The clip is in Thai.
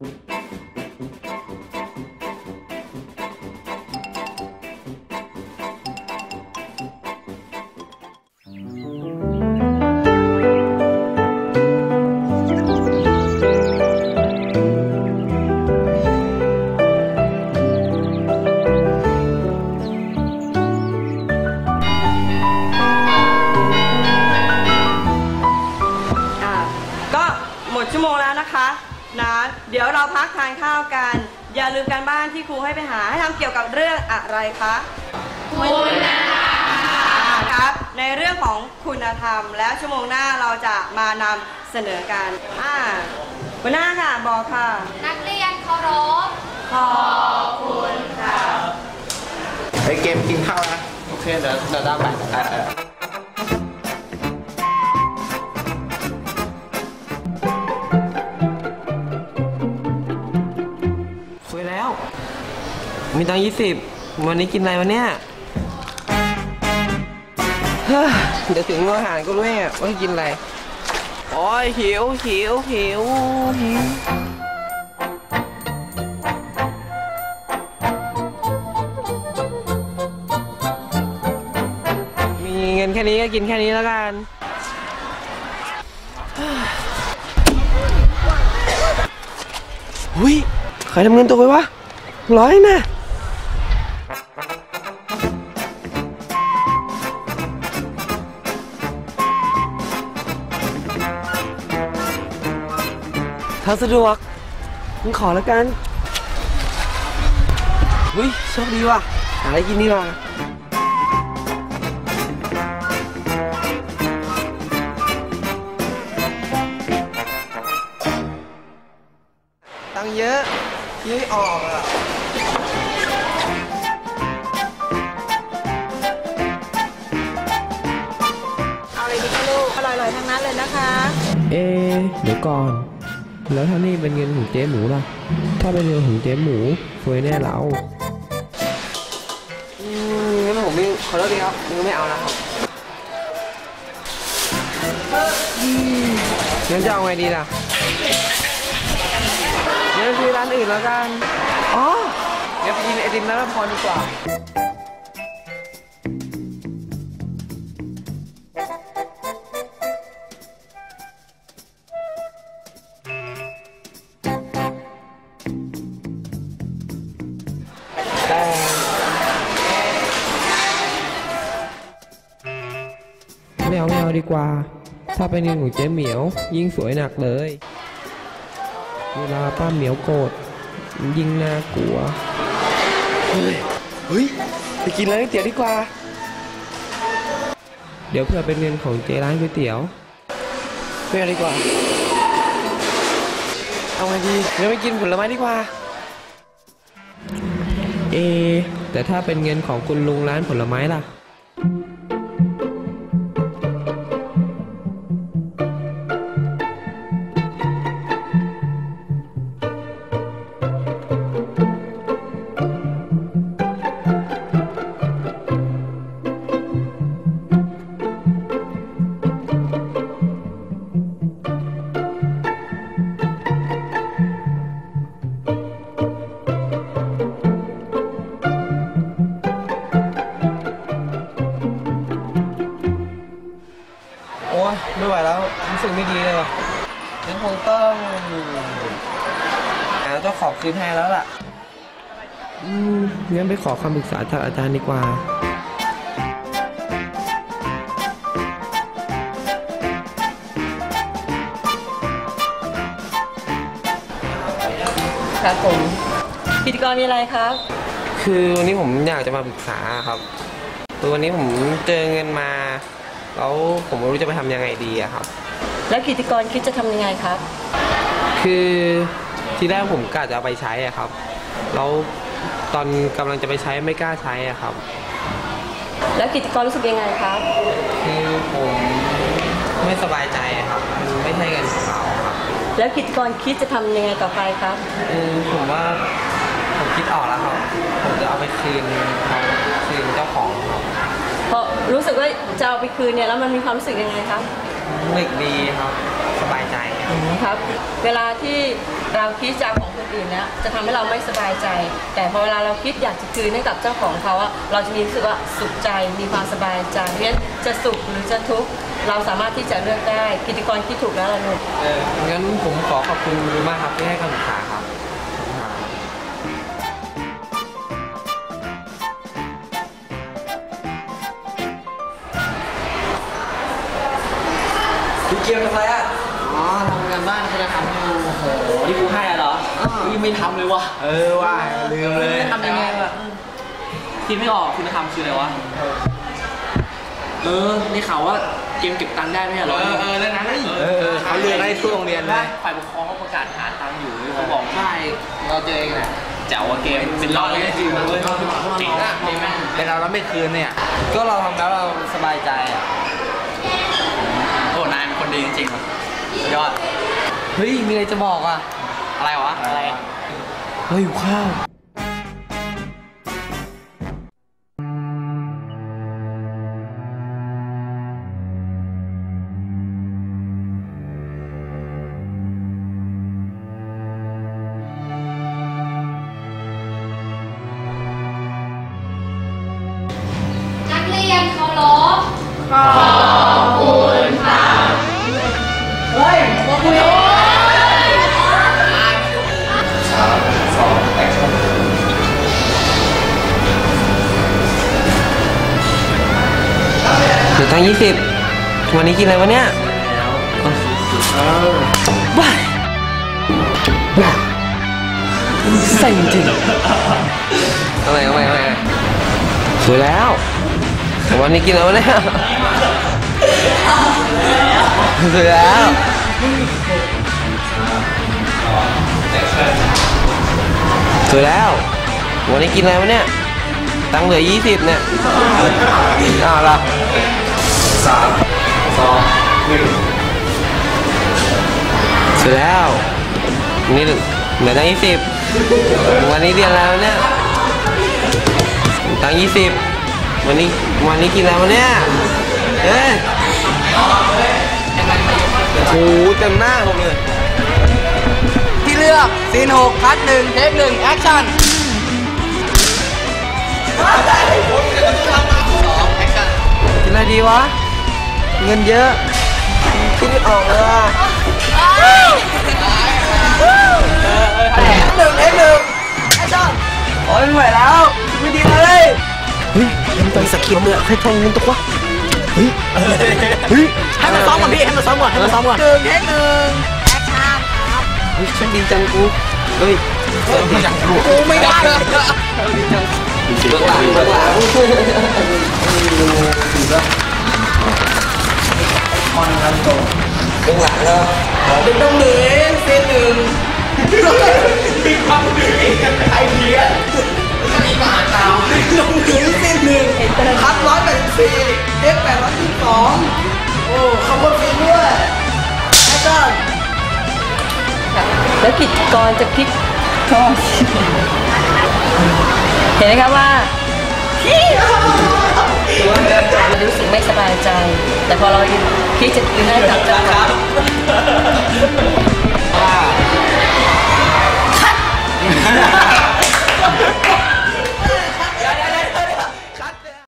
อ่ กทานข้าวกัน อย่าลืมการบ้านที่ครูให้ไปหาให้ทำเกี่ยวกับเรื่องอะไรคะคุณธรรมครับ ในเรื่องของคุณธรรม แล้วชั่วโมงหน้าเราจะมานำเสนอกันอ่าหัวหน้าค่ะบอกค่ะ นักเรียนเคารพขอบคุณค่ะไปเกมกินข้าวนะ โอเค เดี๋ยวเดี๋ยวได้ไป มีตังค์ยี่สิบวันนี้กินอะไรวะเนี่ยเฮ้ยเดี๋ยวถึงอาหารก็รู้เองอะว่าจะกินอะไร โอ้ยหิวหิวหิวหิวมีเงินแค่นี้ก็กินแค่นี้แล้วกันหุยใครทำเงินตัวไปวะร้อยนะ ถ้าสะดวกมึงขอแล้วกันหุยโชคดีว่ะหาอะไรกินดีกว่าตังค์เยอะคิดไม่ออกอะเอาอะไรดีคะลูกอร่อยๆทั้งนั้นเลยนะคะ เอะเดี๋ยวก่อน แล้วถ้านี่เป็นเงินของเจ๊หมูล่ะ ถ้าเป็นเงินของเจ๊หมูสวยแน่เราอืมงั้นผมไม่ขอโทษทีครับยังไม่เอานะครับงั้นจะเอาไงดีล่ะงั้นซื้อร้านอื่นแล้วกัน อ๋องั้นไปกินไอติมร้านละพรดีกว่า แต่ไม่เอาไม่เอาดีกว่า ถ้าเป็นเงินของเจ๊เหมียว ยิ่งสวยหนักเลย เวลาป้าเหมียวโกรธยิ่งน่ากลัว เฮ้ยไปกินร้านก๋วยเตี๋ยวดีกว่า เดี๋ยวเผื่อเป็นเงินของเจ๊ร้านก๋วยเตี๋ยวไม่เอาดีกว่า เอาไงดีงั้นไปกินผลไม้ดีกว่า เอ แต่ถ้าเป็นเงินของคุณลุงร้านผลไม้ล่ะ ไม่ไหวแล้วรู้สึกไม่ดีเลยว่ะงั้นคงต้องหาเจ้าของคืนให้แล้วล่ะอืมงั้นไปขอคำปรึกษาจากอาจารย์ดีกว่าครับผมพิธีกรมีอะไรครับ คือวันนี้ผมอยากจะมาปรึกษาครับคือวันนี้ผมเจอเงินมา แล้วผมไม่รู้จะไปทำยังไงดีอะครับ แล้วกิจกรคิดจะทำยังไงครับ คือทีแรกผมกะจะเอาไปใช้อะครับ แล้วตอนกำลังจะไปใช้ไม่กล้าใช้อะครับ แล้วกิจกรรู้สึกยังไงครับ คือผมไม่สบายใจอะครับมันไม่ใช่เงินของเราครับแล้วกิจกรคิดจะทำยังไงต่อไปครับคือผมว่าผมคิดออกแล้วครับ ผมจะเอาไปคืนเขาคืนเจ้าของค รับเพราะรู้สึกว่าจะเอาไปคืนเนี่ยแล้วมันมีความรู้สึกยังไงครับนึกดีครับสบายใจครับครับ เวลาที่เราคิดจะเอาของคนอื่นเนี่ยจะทำให้เราไม่สบายใจ แต่พอเวลาเราคิดอยากจะคืนให้กับเจ้าของเขาอะเราจะมีรู้สึกว่าสุขใจมีความสบายใจเพราะฉะนั้นจะสุขหรือจะทุกข์เราสามารถที่จะเลือกได้กิติกรคิดถูกแล้วล่ะลูก เอองั้นผมขอขอบคุณคุณมากครับที่ให้คำปรึกษาครับ กียวทำไรอะ อ๋อทำงานบ้านคุณธรรมอยู่โอ้โหที่กูให้อะเหรอยังไม่ทำเลยวะเออว่าลืมเลยทำยังไงวะคิดไม่ออกคุณธรรมคืออะไรวะ เออได้ข่าวว่าเกมเก็บตังค์ได้ไหมเหรอ เออเออเรื่องนั้นน่ะเออเออเขาเลือกได้ทั่วโรงเรียนเลยฝ่ายปกครองเขาประกาศหาตังค์อยู่เขาบอกใช่เราเจอเองแหละแจ๋วอะเกมเป็นร้อยเลยจริงเลยเก่งอะเก่งไหมเป็นเราแล้วไม่คืนเนี่ย ก็เราทำแล้วเราสบายใจอะโอ้นายเป็น คนดีจริงๆว่ะยอด เฮ้ย มีอะไรจะบอกอะ อะไรวะ อะไรเราอยู่ข้าว นักเรียนเคารพถึ งตั้งยี่สิบวันนี้กินอะไรวะเนี่ยบ้าบ้าใส่จริงเอาใหม่เอาใหม่เอาใหม่สวยแล้ว วันนี้กินอะไรวะเนี่ยสวยแล้วสวยแล้ว วันนี้กินอะไรวะเนี่ย ตังค์เหลือยี่สิบเนี่ยอ้าวละ สามสองหนึ่งเสร็จแล้ววันนี้เหลือตังค์ยี่สิบวันนี้เรียนแล้วเนี่ยตังค์ยี่สิบวันนี้วันนี้กินแล้วเนี่ยเอ้ยโอ้โหเต็มหน้าผมเลยที่เลือกซีนหกคัดหนึ่งเทคหนึ่งแอคชั่นกินอะไรดีวะ เงินเยอะคิดไม่ออกเลยว่ะหนึ่งหนึ่งโอ้ยไม่ไหวแล้วไม่ดีเลยเฮ้ยมันต้องสกิปเลยให้ทองเงินตัวะเฮ้ยเฮ้ยให้มันซ้อมก่อนพี่ให้มันซ้อมก่อนให้มันซ้อมก่อนหนึ่งเทคหนึ่งเฮ้ยโชคดีจังกูเฮ้ยโชคดีจังกูกูไม่ได้เบื้องหลังเบื้องหลัง เบื้องหลังก็เป็นต้องหนึ่งซีนหนึ่งมีความหนึ่งไอเพี้ยนมีมหาตาวลงหนึ่งซีนหนึ่งคัดร้อยแปดสิบสี่เอ็กแปดร้อยสิบสองโอ้คำบนฟีด้วยแอคชั่นแล้วกิจกรจะคิดก็เห็นไหมครับว่าเรารู้สึกไม่สายใจ แต่พอเราคิดจะกินได้จับจับครับคัด